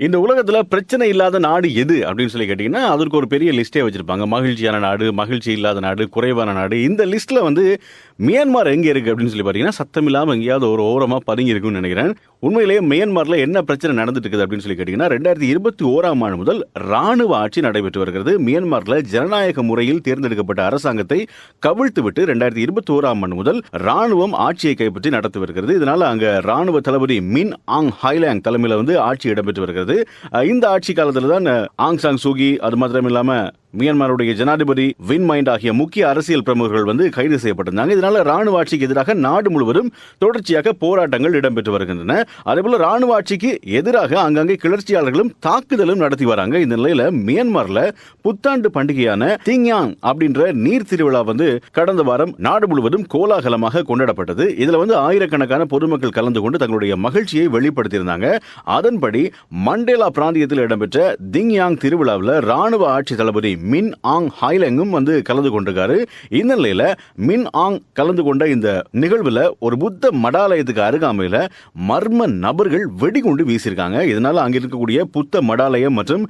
இந்த உலகத்துல பிரச்சனை இல்லாத நாடு எது அப்படின்னு சொல்லி கேட்டீங்கன்னா அதற்கு ஒரு பெரிய லிஸ்டே வச்சிருப்பாங்க. மகிழ்ச்சியான நாடு மகிழ்ச்சி இல்லாத நாடு குறைவான நாடு. இந்த லிஸ்ட்ல வந்து மியான்மார் எங்க இருக்கு அப்படின்னு சொல்லி பார்த்தீங்கன்னா சத்தம் எங்கேயாவது ஒரு ஓரமா பதுங்கி இருக்குன்னு நினைக்கிறேன். உண்மையிலேயே மியான்மார்ல என்ன பிரச்சனை நடந்துட்டு இருக்குது அப்படின்னு சொல்லி கேட்டீங்கன்னா ரெண்டாயிரத்தி இருபத்தி ஓராம் ஆண்டு முதல் ராணுவ ஆட்சி நடைபெற்று வருகிறது. மியான்மரில் ஜனநாயக முறையில் தேர்ந்தெடுக்கப்பட்ட அரசாங்கத்தை கவிழ்த்து விட்டு ரெண்டாயிரத்தி இருபத்தி ஓராம் ஆண்டு முதல் ராணுவம் ஆட்சியை கைப்பற்றி நடத்தி வருகிறது. இதனால அங்க ராணுவ தளபதி மின் ஆங் ஹைலாங் தலைமையில வந்து ஆட்சி இடம்பெற்று வருகிறது. இந்த ஆட்சி காலத்துல தான் ஆங் சாங் சூகி அது மாத்திரம் இல்லாம மியான்மருடைய ஜனாதிபதி வின் மைண்ட் ஆகிய முக்கிய அரசியல் பிரமுகர்கள் வந்து கைது செய்யப்பட்டிருந்தாங்க. இதனால ராணுவ ஆட்சிக்கு எதிராக நாடு முழுவதும் தொடர்ச்சியாக போராட்டங்கள் இடம்பெற்று வருகின்றன. அதேபோல ராணுவ ஆட்சிக்கு எதிராக அங்கங்கே கிளர்ச்சியாளர்களும் தாக்குதலும் நடத்தி வராங்க. இந்த நிலையில மியான்மர்ல புத்தாண்டு பண்டிகையான திங்யாங் அப்படின்ற நீர் திருவிழா வந்து கடந்த வாரம் நாடு முழுவதும் கோலாகலமாக கொண்டாடப்பட்டது. இதுல வந்து ஆயிரக்கணக்கான பொதுமக்கள் கலந்து கொண்டு தங்களுடைய மகிழ்ச்சியை வெளிப்படுத்தியிருந்தாங்க. அதன்படி மண்டேலா பிராந்தியத்தில் இடம்பெற்ற திங்யாங் திருவிழாவில் ராணுவ ஆட்சி தளபதி மின் ஆங் ஹாய்லெங்கும் வந்து கலந்து கொண்டிருக்காரு. இந்த நிலையில மின் ஆங் கலந்து கொண்ட இந்த நிகழ்வுல ஒரு புத்த மடாலயத்துக்கு அருகாமையில மர்ம நபர்கள் வெடிகுண்டு வீசியிருக்காங்க. இதனால அங்க இருக்கக்கூடிய புத்த மடாலயம் மற்றும்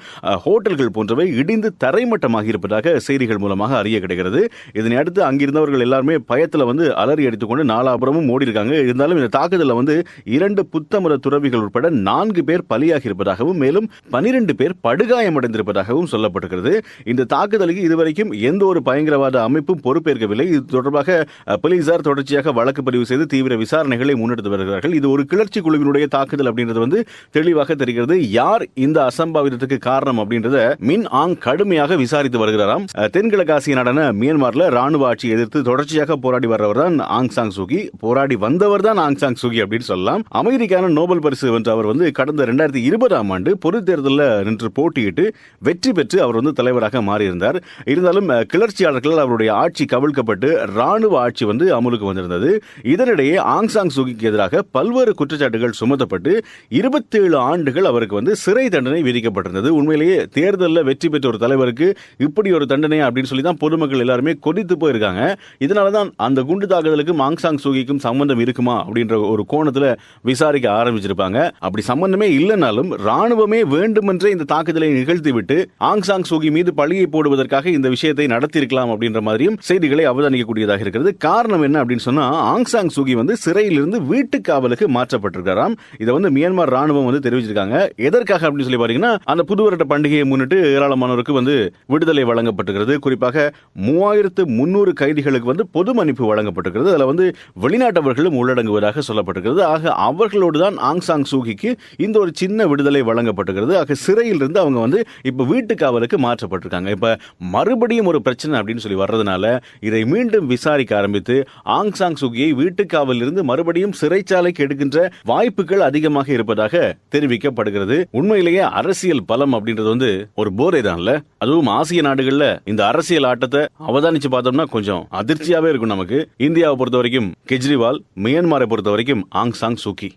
ஹோட்டல்கள் போன்றவை இடிந்து தரைமட்டமாக இருப்பதாக செய்திகள் மூலமாக அறிய கிடைக்கிறது. இதனை அடுத்து அங்கிருந்தவர்கள் எல்லாருமே பயத்துல வந்து அலறி அடித்துக்கொண்டு நாலாபுரமும் ஓடி இருக்காங்க இருந்தாலும் இந்த தாக்குதலில் வந்து இரண்டு புத்தமத துறவிகள் உட்பட நான்கு பேர் பலியாகி இருப்பதாகவும் மேலும் பனிரெண்டு பேர் படுகாயமடைந்திருப்பதாகவும் சொல்லப்பட்டிருக்கிறது. இந்த தாக்குதலுக்கு இதுவரைக்கும் எந்த ஒரு பயங்கரவாத அமைப்பும் பொறுப்பேற்கவில்லை. இது தொடர்பாக போலீசார் தொடர்ச்சியாக வழக்கு பதிவு செய்து தீவிர விசாரணைகளை முன்னெடுத்து வருகிறார்கள். இது ஒரு கிளர்ச்சி குழுவினுடைய தாக்குதல் அப்படின்றது வந்து தெளிவாக தெரிகிறது. யார் இந்த அசம்பாவிதத்துக்கு காரணம் அப்படின்றத மின் ஆங் கடுமையாக விசாரித்து வருகிறாராம். தென்கிழக்காசிய நடன நாடான மியான்மர்ல ராணுவ ஆட்சியை எதிர்த்து தொடர்ச்சியாக போராடி வர்றவர் தான் ஆங் சாங் சூகி. போராடி வந்தவர் தான் ஆங் சாங் சூகி அப்படின்னு சொல்லலாம். அமெரிக்கான நோபல் பரிசு வென்ற அவர் வந்து கடந்த இரண்டாயிரத்தி இருபதாம் ஆண்டு பொது தேர்தலில் நின்று போட்டியிட்டு வெற்றி பெற்று அவர் வந்து தலைவராக மாறியிருந்தார். இருந்தாலும் அஹ், கிளர்ச்சியாளர்களால் அவருடைய ஆட்சி கவிழ்க்கப்பட்டு ராணுவ ஆட்சி வந்து அமலுக்கு வந்திருந்தது. இதனிடையே ஆங்சாங் சூகிக்கு எதிராக பல்வேறு குற்றச்சாட்டுகள் சுமத்தப்பட்டு இருபத்தேழு ஆண்டுகள் அவருக்கு வந்து சிறை தண்டனை விதிக்கப்பட்டிருந்தது. உண்மையிலேயே தேர்தலில் வெற்றி பெற்ற ஒரு தலைவருக்கு இப்படி ஒரு தண்டனை அப்படின்னு சொல்லி தான் பொதுமக்கள் எல்லாருமே கொதித்து போயிருக்காங்க. இதனால தான் அந்த குண்டு தாக்குதலுக்கும் ஆங்சாங் சூகிக்கும் சம்பந்தம் இருக்குமா அப்படின்ற ஒரு கோணத்தில் விசாரிக்க ஆரம்பிச்சிருப்பாங்க. அப்படி சம்பந்தமே இல்லைனாலும் ராணுவமே வேண்டுமென்றே இந்த தாக்குதலை நிகழ்த்திவிட்டு ஆங்சாங் சூகி மீது பழியை போடுவதற்காக இந்த விஷயத்தை நடத்தியிருக்கலாம் அப்படின்ற மாதிரியும் செய்திகளை அவதானிக்கக்கூடியதாக இருக்கிறது. காரணம் என்ன அப்படின்னு சொன்னா ஆங்சாங் சூகி வந்து சிறையிலிருந்து வீட்டு காவலுக்கு மாற்றப்பட்டிருக்காராம் இதை வந்து மியான்மர் ராணுவம் வந்து தெரிவிச்சிருக்காங்க. எதற்காக அப்படின்னு சொல்லி பாத்தீங்கன்னா அந்த புது வருட பண்டிகையை முன்னிட்டு ஏராளமானோருக்கு வந்து விடுதலை வழங்கப்பட்டிருக்கிறது. குறிப்பாக மூவாயிரத்து முன்னூறு கைதிகளுக்கு வந்து பொது மன்னிப்பு வழங்கப்பட்டிருக்கிறது. அதுல வந்து வெளிநாட்டவர்களும் உள்ளடங்குவதாக சொல்லப்பட்டிருக்கிறது. ஆக அவர்களோடு தான் ஆங்சாங் சூகிக்கு இந்த ஒரு சின்ன விடுதலை வழங்கப்பட்டிருக்கிறது. ஆக சிறையிலிருந்து அவங்க வந்து இப்ப வீட்டு காவலுக்கு மாற்றப்பட்டிருக்காங்க. இப்ப மறுபடியும் ஒரு பிரச்சனை அப்படின்னு சொல்லி வர்றதுனால இதை மீண்டும் விசாரிக்க ஆரம்பித்து ஆங் சாங் சுகியை வீட்டுக்காவலிருந்து மறுபடியும் சிறைச்சாலைக்கு எடுக்கின்ற வாய்ப்புகள் அதிகமாக இருப்பதாக தெரிவிக்கப்படுகிறது. உண்மையிலேயே அரசியல் பலம் அப்படின்றது வந்து ஒரு போரை தான்ல. அதுவும் ஆசிய நாடுகள்ல இந்த அரசியல் ஆட்டத்தை அவதானிச்சு பார்த்தோம்னா கொஞ்சம் அதிர்ச்சியாவே இருக்கும் நமக்கு. இந்தியாவை பொறுத்த வரைக்கும் கெஜ்ரிவால் மியான்மரை பொறுத்த வரைக்கும் ஆங் சாங் சூக்கி